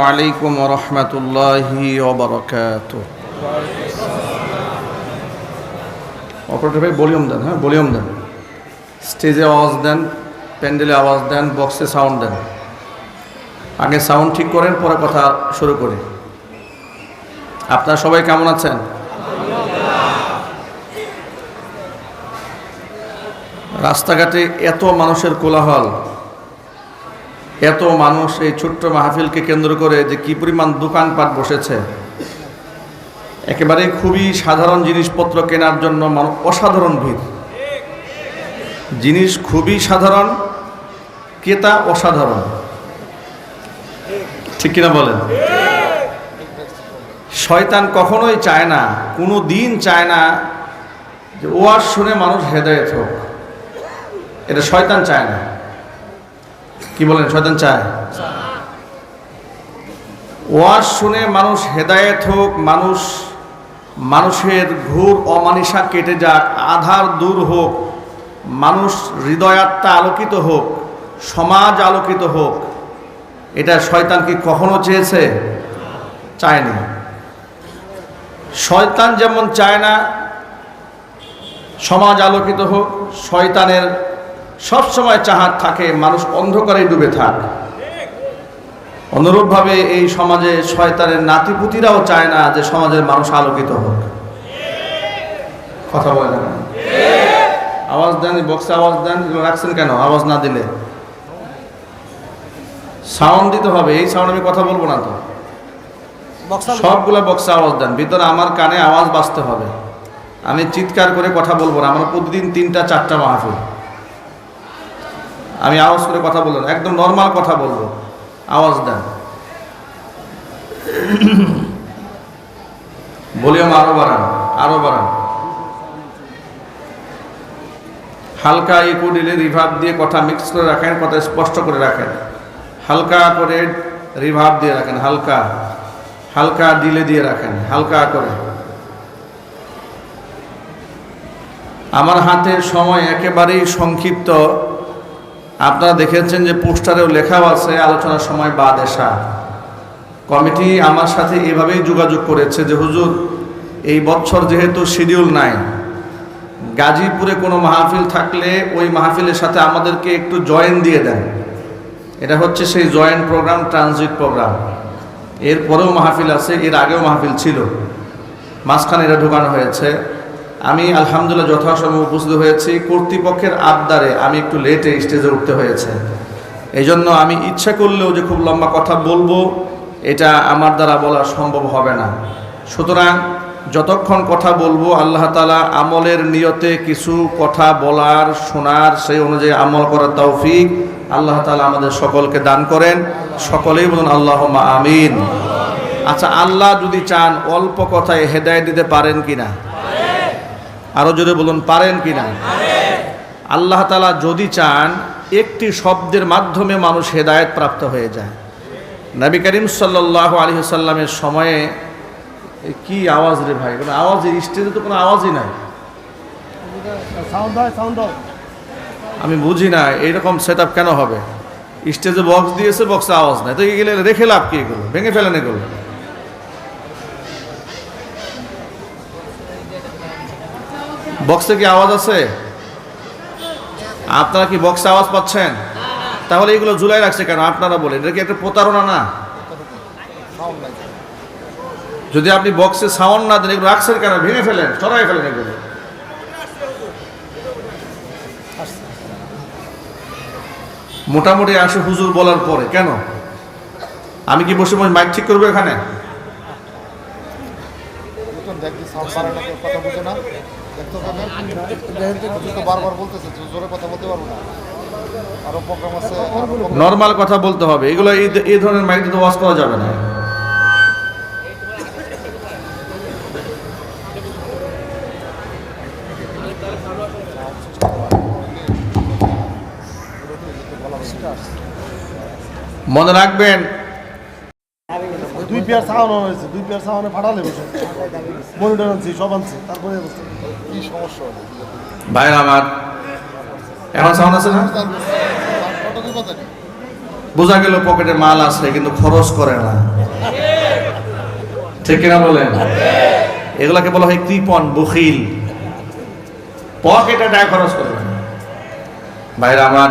আলাইকুম রহমতুল্লাহি অবরকাত অপারেটর ভাই ভলিউম দেন হ্যাঁ ভলিউম দেন। স্টেজে আওয়াজ দেন প্যান্ডেলে আওয়াজ দেন বক্সে সাউন্ড দেন। আগে সাউন্ড ঠিক করেন, পরে কথা শুরু করি। আপনারা সবাই কেমন আছেন? রাস্তাঘাটে এত মানুষের কোলাহল। এত মানুষ এই ছোট্ট মাহফিলকে কেন্দ্র করে যে কি পরিমাণ দোকানপাট বসেছে। একেবারে খুবই সাধারণ জিনিসপত্র কেনার জন্য মানুষ অসাধারণ ভিড়। জিনিস খুবই সাধারণ, ক্রেতা অসাধারণ। ঠিক কিনা বলেন? শয়তান কখনোই চায় না, কোনো দিন চায় না যে ওয়াজ শুনে মানুষ হেদায়েত হোক। এটা শয়তান চায় না। কি বলেন, শয়তান চায়? ওয়াজ শুনে মানুষ হেদায়েত হোক, মানুষ, মানুষের ঘোর অমানিসা কেটে যাক, আধার দূর হোক, মানুষ হৃদয়াত্মা আলোকিত হোক, সমাজ আলোকিত হোক, এটা শয়তান কি কখনো চেয়েছে? চায়নি। শয়তান যেমন চায় না, সমাজ আলোকিত হোক, শয়তানের সবসময় চাহাত থাকে মানুষ অন্ধকারে ডুবে থাক। অনুরূপভাবে এই সমাজে শয়তানের নাতিপুতিরাও চায় না যে সমাজের মানুষ আলোকিত হোক। কথা বলে না আওয়াজ দেন বক্সে আওয়াজ দেন এগুলো রাখছেন কেন? আওয়াজ না দিলে। সাউন্ড দিতে হবে এই সাউন্ড আমি কথা বলব না তো। সবগুলো বক্সে আওয়াজ দেন ভিতরে আমার কানে আওয়াজ বাঁচতে হবে। আমি চিৎকার করে কথা বলব না আমার প্রতিদিন তিনটা চারটা মাহফিল। আমি আওয়াজ করে কথা বলব একদম নর্মাল কথা বলব। আওয়াজ দেন। ভলিউম আরও বাড়ান আরও বাড়ান। হালকা ইকু দিলে রিভাব দিয়ে কথা মিক্স করে রাখেন, কথা স্পষ্ট করে রাখেন। হালকা করে রিভাব দিয়ে রাখেন, হালকা। হালকা ডিলে দিয়ে রাখেন, হালকা করে। আমার হাতে সময় একেবারেই সংক্ষিপ্ত। আপনারা দেখেছেন যে পোস্টারেও লেখাও আছে, আলোচনার সময় বাদ এসা কমিটি আমার সাথে এভাবেই যোগাযোগ করেছে যে, হুজুর, এই বছর যেহেতু শিডিউল নাই, গাজীপুরে কোনো মাহফিল থাকলে ওই মাহফিলের সাথে আমাদেরকে একটু জয়েন দিয়ে দেন। এটা হচ্ছে সেই জয়েন্ট প্রোগ্রাম, ট্রানজিট প্রোগ্রাম। এরপরেও মাহফিল আছে, এর আগেও মাহফিল ছিল। মাঝখানে এটা ঢোকানো হয়েছে। আমি আলহামদুলিল্লাহ যথাসময় উপস্থিত হয়েছি। কর্তৃপক্ষের আবদারে আমি একটু লেটে স্টেজে উঠতে হয়েছে। এই জন্য আমি ইচ্ছা করলেও যে খুব লম্বা কথা বলব, এটা আমার দ্বারা বলা সম্ভব হবে না। সুতরাং যতক্ষণ কথা বলব, আল্লাহ তালা আমলের নিয়তে কিছু কথা বলার, শোনার সেই অনুযায়ী আমল করার তৌফিক আল্লাহ তালা আমাদের সকলকে দান করেন। সকলেই বলুন আল্লাহ আমিন। আচ্ছা আল্লাহ যদি চান অল্প কথায় হেদায় দিতে পারেন কিনা? আরও জোরে বলুন পারেন কি না? আল্লাহ তালা যদি চান একটি শব্দের মাধ্যমে মানুষ হেদায়ত প্রাপ্ত হয়ে যায়। নবী করিম সাল্লাহ আলী সাল্লামের সময়ে কি আওয়াজ রে ভাই? কোনো আওয়াজ স্টেজে তো কোনো আওয়াজই নাই। আমি বুঝি না এইরকম সেট কেন হবে? স্টেজে বক্স দিয়েছে বক্সে আওয়াজ নাই। তো এগুলো রেখে লাভ কি এগুলো? ভেঙে ফেলেন এগুলো? বক্সে কি আওয়াজ আছে? আপনারা কি বক্সে আওয়াজ পাচ্ছেন? তাহলে এগুলো ঝুলাই রাখছে কেন? আপনারা বলেন। এটা কি একটা প্রতারণা না? যদি আপনি বক্সে সাউন্ড না দেন, এগুলো রাখছেন কেন? ভেঙে ফেলেন সরাই ফেলেন এগুলো। মোটামুটি আসে হুজুর বলার পরে। কেন? আমি কি বসে বসে মাইক ঠিক করব এখানে? তো নর্মাল কথা বলতে হবে। এগুলো এই ধরনের মাইক দিয়ে ওয়াজ করা যাবে না। মনে রাখবেন দুই পেয়ার সাউন্ড হয়েছে দুই পেয়ার সাউন্ডে ফাটালে বসে। মনিটর আনছি সব আনছি তারপরে কি সমস্যা ভাইয়ের আমার। এখন সাউন্ড আছে না? বোঝা গেল পকেটে মাল আছে কিন্তু খরচ করে না। ঠিক কিনা বলেন? এগুলাকে বলা হয় কৃপন বখিল। পকেটে টাকা খরচ করবে না ভাইরা আমার